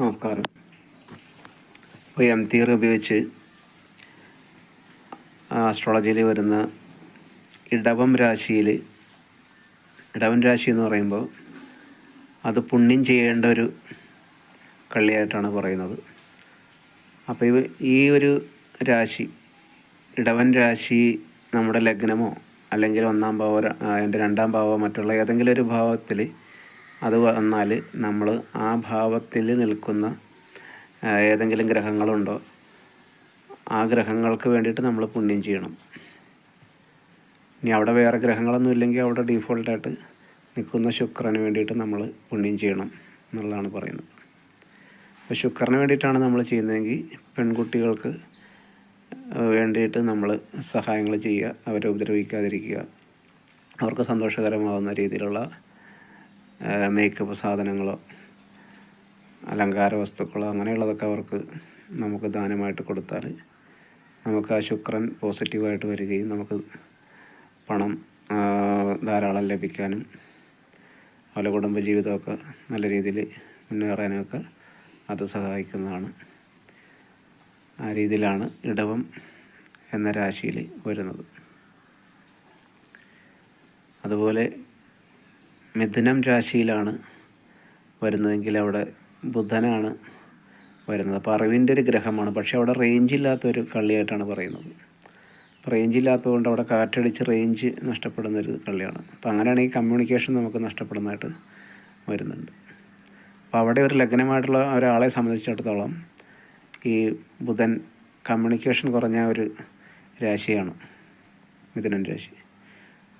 നമസ്കാരം. ഇപ്പോൾ M theory ഉപയോഗിച്ച് ആസ്ട്രോളജിയിൽ വരുന്ന ഇടവം രാശിയിൽ ഇടവൻ രാശി എന്ന് പറയുമ്പോൾ അത് പുണ്യം ചെയ്യേണ്ട ഒരു കള്ളിയായിട്ടാണ് പറയുന്നത്. അപ്പോൾ ഈ ഒരു രാശി ഇടവൻ രാശി നമ്മുടെ ലഗ്നമോ അല്ലെങ്കിൽ ഒന്നാം ഭാവം അതിന്റെ രണ്ടാം ഭാവമോ മറ്റുള്ള ഏതെങ്കിലും ഒരു ഭാവത്തിൽ അത് വന്നാൽ നമ്മൾ ആ ഭാവത്തിൽ നിൽക്കുന്ന ഏതെങ്കിലും ഗ്രഹങ്ങളുണ്ടോ ആ ഗ്രഹങ്ങൾക്ക് വേണ്ടിയിട്ട് നമ്മൾ പുണ്യം ചെയ്യണം. ഇനി അവിടെ വേറെ ഗ്രഹങ്ങളൊന്നും ഇല്ലെങ്കിൽ അവിടെ ഡീഫോൾട്ടായിട്ട് നിൽക്കുന്ന ശുക്രന് വേണ്ടിയിട്ട് നമ്മൾ പുണ്യം ചെയ്യണം എന്നുള്ളതാണ് പറയുന്നത്. അപ്പോൾ ശുക്രന് വേണ്ടിയിട്ടാണ് നമ്മൾ ചെയ്യുന്നതെങ്കിൽ പെൺകുട്ടികൾക്ക് വേണ്ടിയിട്ട് നമ്മൾ സഹായങ്ങൾ ചെയ്യുക അവരെ ഉപദ്രവിക്കാതിരിക്കുക അവർക്ക് സന്തോഷകരമാവുന്ന രീതിയിലുള്ള മേക്കപ്പ് സാധനങ്ങളോ അലങ്കാര വസ്തുക്കളോ അങ്ങനെയുള്ളതൊക്കെ അവർക്ക് നമുക്ക് ദാനമായിട്ട് കൊടുത്താൽ നമുക്ക് ആ ശുക്രൻ പോസിറ്റീവായിട്ട് വരികയും നമുക്ക് പണം ധാരാളം ലഭിക്കാനും അതുപോലെ കുടുംബജീവിതമൊക്കെ നല്ല രീതിയിൽ മുന്നേറാനുമൊക്കെ അത് സഹായിക്കുന്നതാണ്. ആ രീതിയിലാണ് ഇടവം എന്ന രാശിയിൽ വരുന്നത്. അതുപോലെ മിഥുനം രാശിയിലാണ് വരുന്നതെങ്കിൽ അവിടെ ബുധനാണ് വരുന്നത്. അപ്പോൾ അറിവിന്റെ ഒരു ഗ്രഹമാണ്. പക്ഷേ അവിടെ റേഞ്ച് ഇല്ലാത്തൊരു കള്ളിയായിട്ടാണ് പറയുന്നത്. റേഞ്ച് ഇല്ലാത്തതുകൊണ്ട് അവിടെ കാറ്റടിച്ച് റേഞ്ച് നഷ്ടപ്പെടുന്ന ഒരു കള്ളിയാണ്. അപ്പോൾ അങ്ങനെയാണെങ്കിൽ കമ്മ്യൂണിക്കേഷൻ നമുക്ക് നഷ്ടപ്പെടുന്നതായിട്ട് വരുന്നുണ്ട്. അപ്പോൾ അവിടെ ഒരു ലഗ്നമായിട്ടുള്ള ഒരാളെ സംബന്ധിച്ചിടത്തോളം ഈ ബുധൻ കമ്മ്യൂണിക്കേഷൻ കുറഞ്ഞ ഒരു രാശിയാണ് മിഥുനൻ രാശി.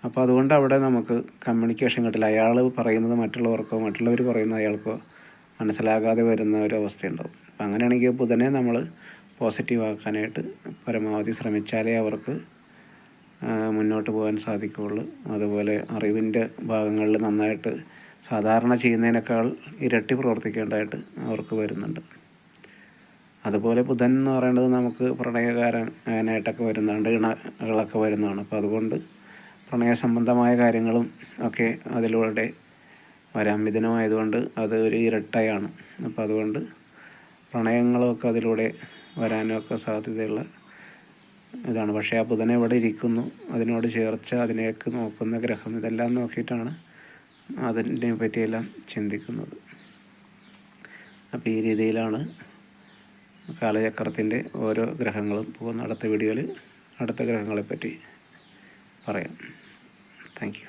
അപ്പോൾ അതുകൊണ്ട് അവിടെ നമുക്ക് കമ്മ്യൂണിക്കേഷൻ കിട്ടില്ല. അയാൾ പറയുന്നത് മറ്റുള്ളവർക്കോ മറ്റുള്ളവർ പറയുന്നത് അയാൾക്കോ മനസ്സിലാകാതെ വരുന്ന ഒരു അവസ്ഥയുണ്ടാവും. അപ്പം അങ്ങനെയാണെങ്കിൽ ബുധനെ നമ്മൾ പോസിറ്റീവ് ആക്കാനായിട്ട് പരമാവധി ശ്രമിച്ചാലേ അവർക്ക് മുന്നോട്ട് പോകാൻ സാധിക്കുകയുള്ളൂ. അതുപോലെ അറിവിന്റെ ഭാഗങ്ങളിൽ നന്നായിട്ട് സാധാരണ ചെയ്യുന്നതിനേക്കാൾ ഇരട്ടി പ്രവർത്തിക്കേണ്ടതായിട്ട് അവർക്ക് വരുന്നുണ്ട്. അതുപോലെ ബുധൻ എന്ന് പറയുന്നത് നമുക്ക് പ്രണയകാരനായിട്ടൊക്കെ വരുന്നുണ്ട് ഇണകളൊക്കെ വരുന്നതാണ്. അപ്പോൾ അതുകൊണ്ട് പ്രണയ സംബന്ധമായ കാര്യങ്ങളും ഒക്കെ അതിലൂടെ വരാൻ മിഥുനമായതുകൊണ്ട് അത് ഒരു ഇരട്ടയാണ്. അപ്പോൾ അതുകൊണ്ട് പ്രണയങ്ങളൊക്കെ അതിലൂടെ വരാനൊക്കെ സാധ്യതയുള്ള ഇതാണ്. പക്ഷേ ആ ബുധൻ എവിടെ ഇരിക്കുന്നു അതിനോട് ചേർച്ച അതിനേക്ക് നോക്കുന്ന ഗ്രഹം ഇതെല്ലാം നോക്കിയിട്ടാണ് അതിനെ പറ്റിയെല്ലാം ചിന്തിക്കുന്നത്. അപ്പോൾ ഈ രീതിയിലാണ് കാലചക്രത്തിന്റെ ഓരോ ഗ്രഹങ്ങളും പോകുന്ന അടുത്ത വീഡിയോയിൽ അടുത്ത ഗ്രഹങ്ങളെപ്പറ്റി പറയാം. Thank you